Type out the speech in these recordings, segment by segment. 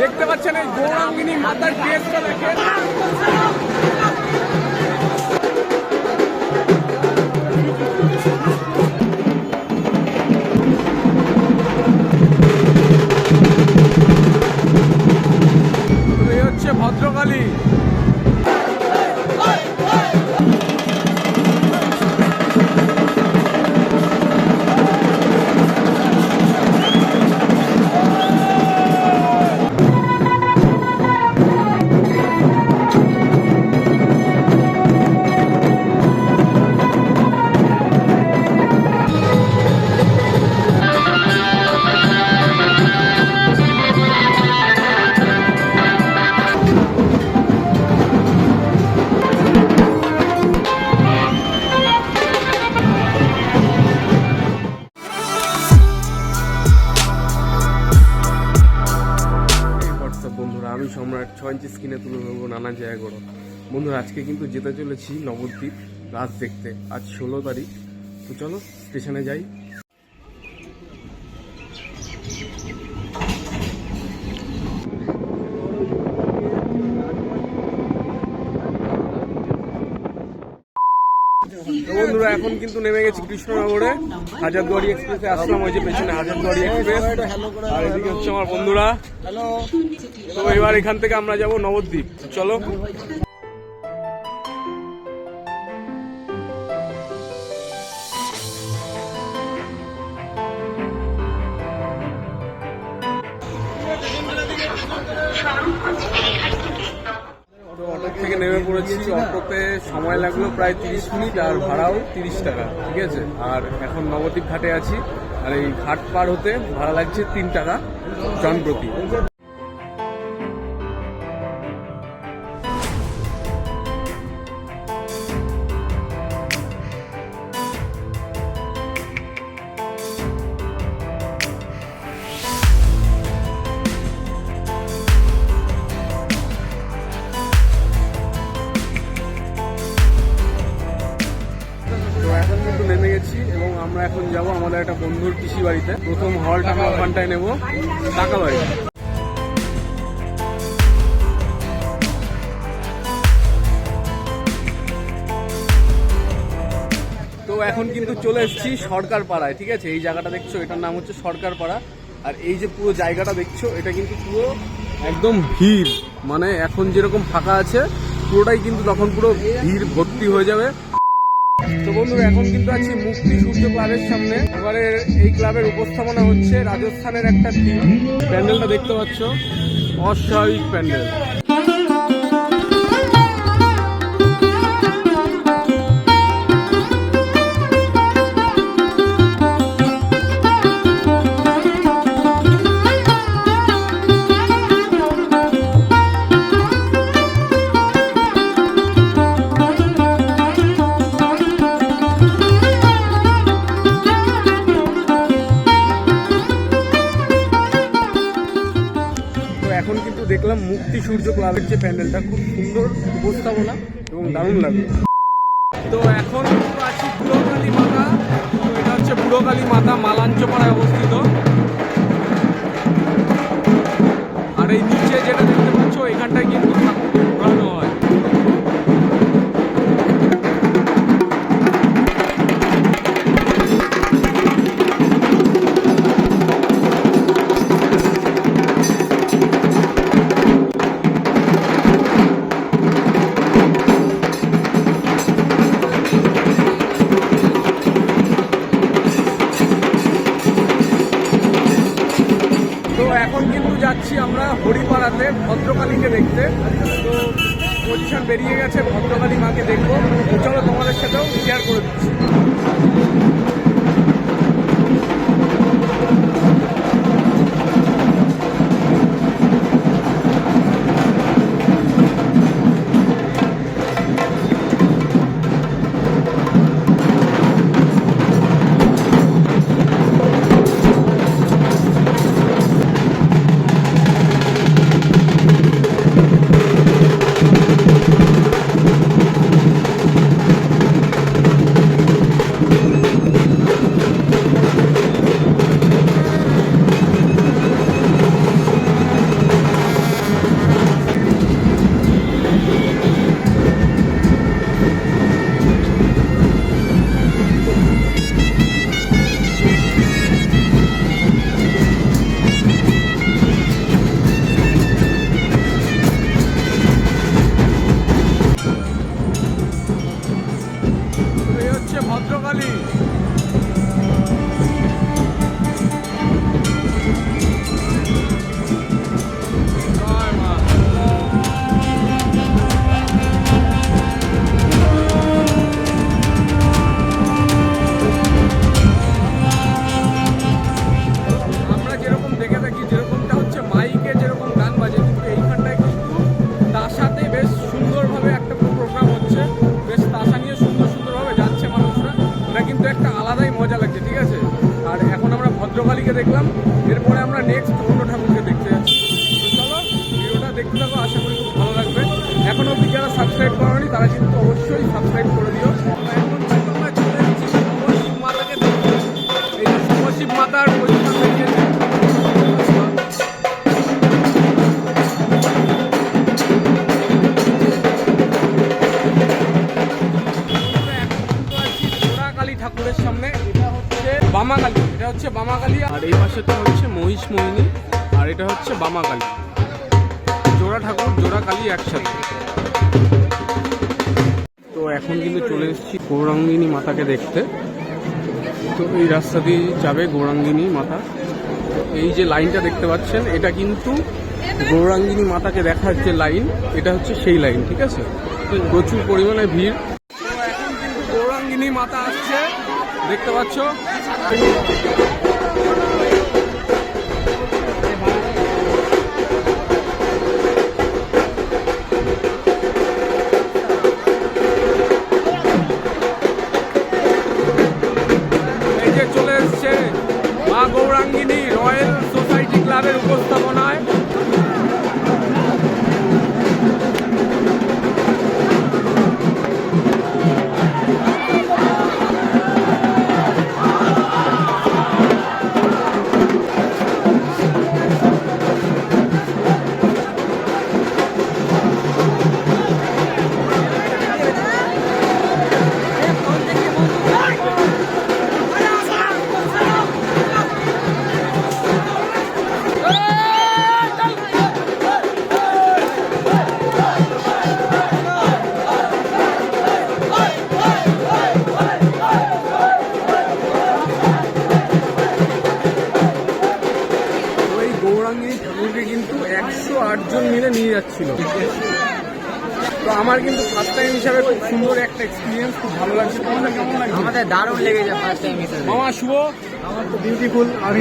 দেখতে পাচ্ছেন এই গৌরাঙ্গিনী মাতার কেসটা দেখেন। ভদ্রকালী। ছয় ইঞ্চি স্ক্রিনে তুলে ধরবো নানা জায়গাগুলো বন্ধুরা, আজকে কিন্তু যেতে চলেছি নবদ্বীপ রাজ দেখতে। আজ ষোলো তারিখ। তো চলো স্টেশনে যাই তো বন্ধুরা এখন কিন্তু নেমে গেছি কৃষ্ণনগরে, হাজারদুয়ারি এক্সপ্রেসে আসলাম, ওই যে পেছনে হাজারদুয়ারি এক্সপ্রেস। আর এদিকে হচ্ছে আমার বন্ধুরা। তো এবার এখান থেকে আমরা যাব নবদ্বীপ। চলো। সময় লাগল প্রায় তিরিশ মিনিট আর ভাড়াও তিরিশ টাকা, ঠিক আছে? আর এখন নবদ্বীপ ঘাটে আছি, আর এই ঘাট পার হতে ভাড়া লাগছে তিন টাকা জন কিন্তু নেমে গেছি এবং আমরা এখন যাব আমাদের একটা বন্ধুর কৃষি বাড়িতে। প্রথম হলটা আমরা ওখানটায় নেব। টাকা বাড়ি। তো এখন কিন্তু চলে এসেছি সরকার পাড়ায় ঠিক আছে? এই জায়গাটা দেখছ, এটার নাম হচ্ছে সরকার পাড়া আর এই যে পুরো জায়গাটা দেখছ, এটা কিন্তু পুরো একদম ভিড়। মানে এখন যেরকম ফাঁকা আছে, পুরোটাই কিন্তু তখন পুরো ভিড়, ভর্তি হয়ে যাবে। তো বন্ধুরা, এখন কিন্তু আছি মুক্তি সূর্য ক্লাবের সামনে। এবারে এই ক্লাবের উপস্থাপনা হচ্ছে রাজস্থানের একটা টিম প্যান্ডেলটা দেখতে পাচ্ছ, অস্বাভাবিক প্যান্ডেল। মুক্তি সূর্য ক্লাবের যে প্যান্ডেলটা। খুব সুন্দর উপস্থাপনা এবং দারুণ লাগে তো এখন আছি বুড়োকালী মাতা। তো এটা হচ্ছে বুড়োকালী মাতা মালাঞ্চপাড়ায় অবস্থিত। আর এই নিচে দেখতে। তো পজিশন বেরিয়ে গেছে ভদ্রকালী মাকে দেখব। চলো তোমাদের সাথেও শেয়ার করে দিচ্ছি। শিব মাতার পজিশন ঠাকুরের সামনে। এটা হচ্ছে বামাকালী। এটা হচ্ছে বামাকালী। আর এই পাশেটা হচ্ছে মহিষ মোহিনী। আর এটা হচ্ছে বামাকালী। জোড়া ঠাকুর জোড়া একসাথে। তো এখন কিন্তু চলে এসেছি গৌরাঙ্গিনী মাতাকে দেখতে। তো এই রাস্তা দিয়ে যাবে গৌরাঙ্গিনী মাতা। এই যে লাইনটা দেখতে পাচ্ছেন, এটা কিন্তু গৌরাঙ্গিনী মাতাকে দেখার যে লাইন, এটা হচ্ছে সেই লাইন, ঠিক আছে? প্রচুর পরিমাণে ভিড়। এখন কিন্তু গৌরাঙ্গিনী মাতা আসছে, দেখতে পাচ্ছ? ক্লাবের টাইম হিসাবে খুব সুন্দর একটা এক্সপিরিয়েন্স খুব ভালো লাগছে। তোমাদের কেমন লাগছে? আমাদের দারুণ লেগেছে ফার্স্ট টাইম হিসেবে মামা শুভ আমার তো বিউটিফুল আর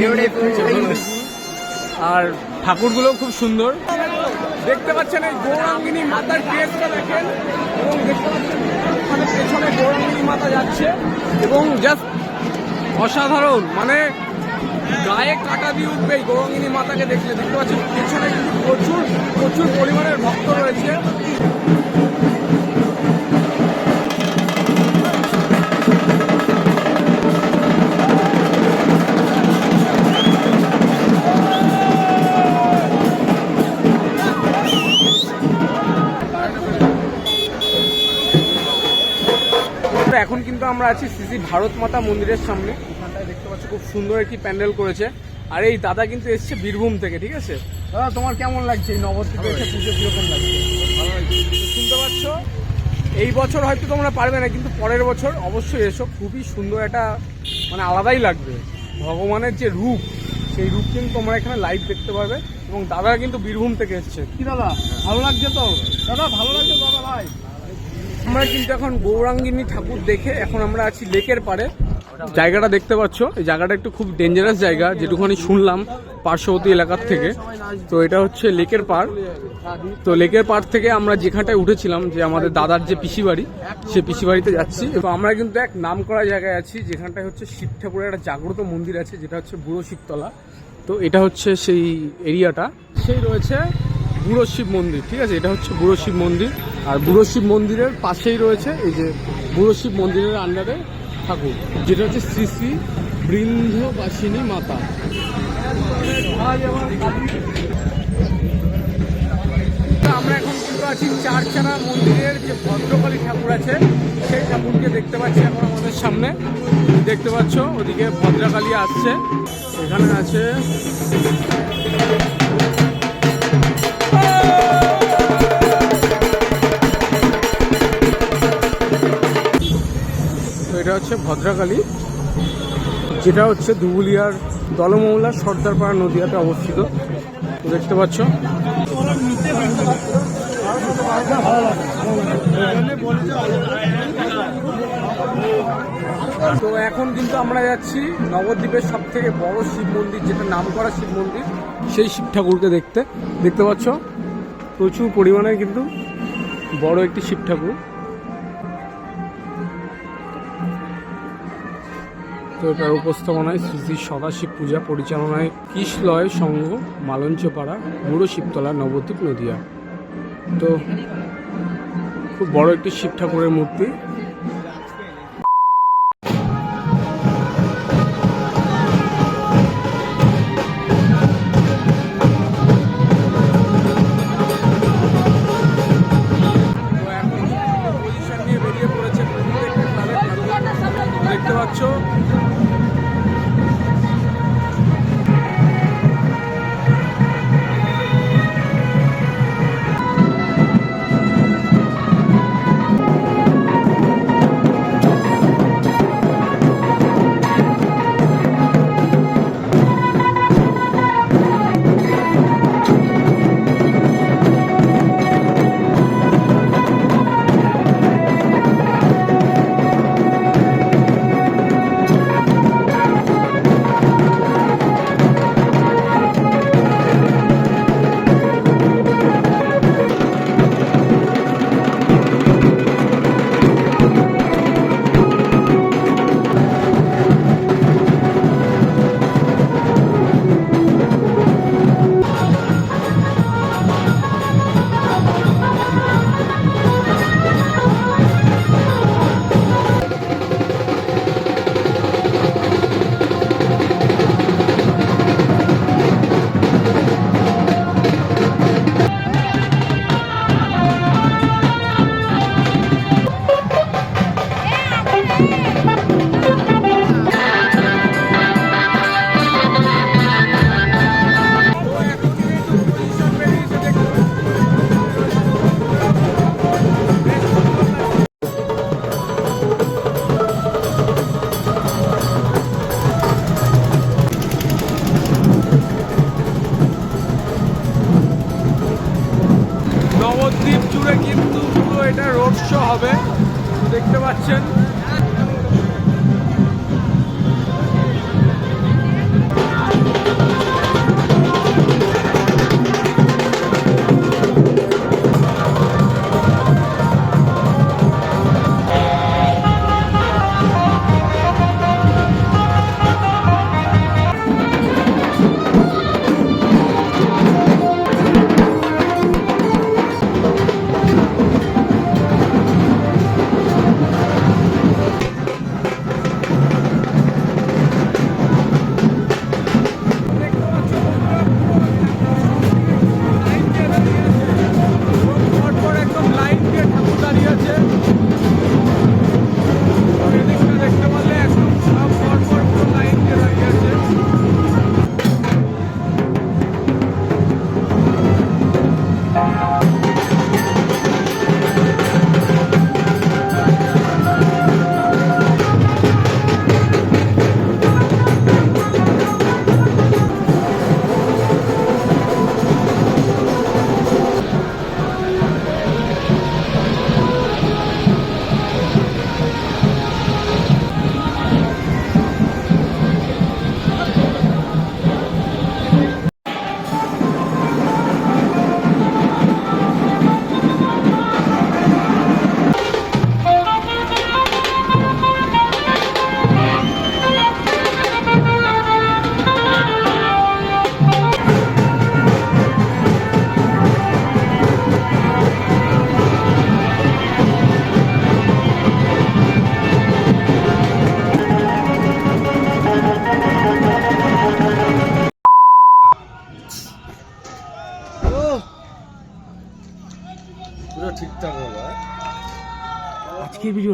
আর ঠাকুরগুলো খুব সুন্দর। দেখতে পাচ্ছেন এই গৌরাঙ্গিনী মাতার ড্রেসটা দেখেন। এবং দেখতে পাচ্ছেন পেছনে গৌরাঙ্গিনী মাতা যাচ্ছে। এবং জাস্ট অসাধারণ মানে গায়ে কাটা দিয়ে উঠবে এই গৌরাঙ্গিনী মাতাকে দেখলে। দেখতে পাচ্ছেন পেছনে কিন্তু প্রচুর প্রচুর পরিমাণের ভক্ত রয়েছে। আমরা আছি শ্রী ভারত মাতা মন্দিরের সামনে। ওখানটায় দেখতে পাচ্ছ খুব সুন্দর একটি প্যান্ডেল করেছে। আর এই দাদা কিন্তু এসছে বীরভূম থেকে ঠিক আছে? দাদা তোমার কেমন লাগছে এই নবদ্বীপে এসে পুজো কীরকম লাগছে? শুনতে পাচ্ছ? এই বছর হয়তো তোমরা পারবে না কিন্তু পরের বছর অবশ্যই এসো। খুবই সুন্দর একটা মানে আলাদাই লাগবে। ভগবানের যে রূপ সেই রূপ কিন্তু তোমরা এখানে লাইভ দেখতে পারবে এবং দাদা কিন্তু বীরভূম থেকে এসছে। কি দাদা? ভালো লাগছে তো? দাদা ভালো লাগছে দাদা ভাই? আমরা কিন্তু এখন গৌরাঙ্গিনী ঠাকুর দেখে এখন আমরা আছি লেকের পাড়ে। জায়গাটা দেখতে পাচ্ছ? এই জায়গাটা একটু খুব ডেঞ্জারাস জায়গা, যেটুকুখানি শুনলাম পার্শ্ববর্তী এলাকার থেকে। তো এটা হচ্ছে লেকের পাড়। তো লেকের পাড় থেকে আমরা যেখানটায় উঠেছিলাম, যে আমাদের দাদার যে পিসি বাড়ি সে পিসি বাড়িতে যাচ্ছি। তো আমরা কিন্তু এক নাম করা জায়গায় আছি, যেখানটায় হচ্ছে শিব ঠাকুরের একটা জাগ্রত মন্দির আছে, যেটা হচ্ছে বুড়ো শিবতলা। তো এটা হচ্ছে সেই এরিয়াটা সেই রয়েছে বুড়ো শিব মন্দির, ঠিক আছে? এটা হচ্ছে বুড়ো শিব মন্দির। আর বুড়ো শিব মন্দিরের পাশেই রয়েছে এই যে বুড়ো শিব মন্দিরের আন্ডারে ঠাকুর, যেটা হচ্ছে শ্রী শ্রী বৃন্ধবাসিনী মাতা। আমরা এখন কিন্তু আছি চারচানা মন্দিরের যে ভদ্রকালী ঠাকুর আছে, সেই ঠাকুরকে দেখতে পাচ্ছি এখন আমাদের সামনে। দেখতে পাচ্ছ, ওদিকে ভদ্রকালী আসছে। এখানে আছে হচ্ছে ভদ্রকালী, যেটা হচ্ছে ধুবুলিয়ার দলমৌলা সর্দারপাড়া নদীয়াতে অবস্থিত। দেখতে পাচ্ছ? তো এখন কিন্তু আমরা যাচ্ছি নবদ্বীপের সব থেকে বড় শিব মন্দির, যেটা নাম করা শিব মন্দির, সেই শিব ঠাকুরকে দেখতে। দেখতে পাচ্ছ? প্রচুর পরিমাণে কিন্তু বড় একটি শিব ঠাকুর। তো এটার উপস্থাপনায় শ্রী শ্রী সদাশিব পূজা পরিচালনায় কিশলয় সংঘ, মালঞ্চপাড়া বুড়ো শিবতলা নবদ্বীপ নদিয়া। তো, খুব বড় একটি শিব ঠাকুরের মূর্তি।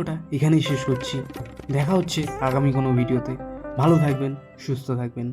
ভিডিওটা এখানেই শেষ করছি। দেখা হচ্ছে আগামী কোনো ভিডিওতে। ভালো থাকবেন সুস্থ থাকবেন।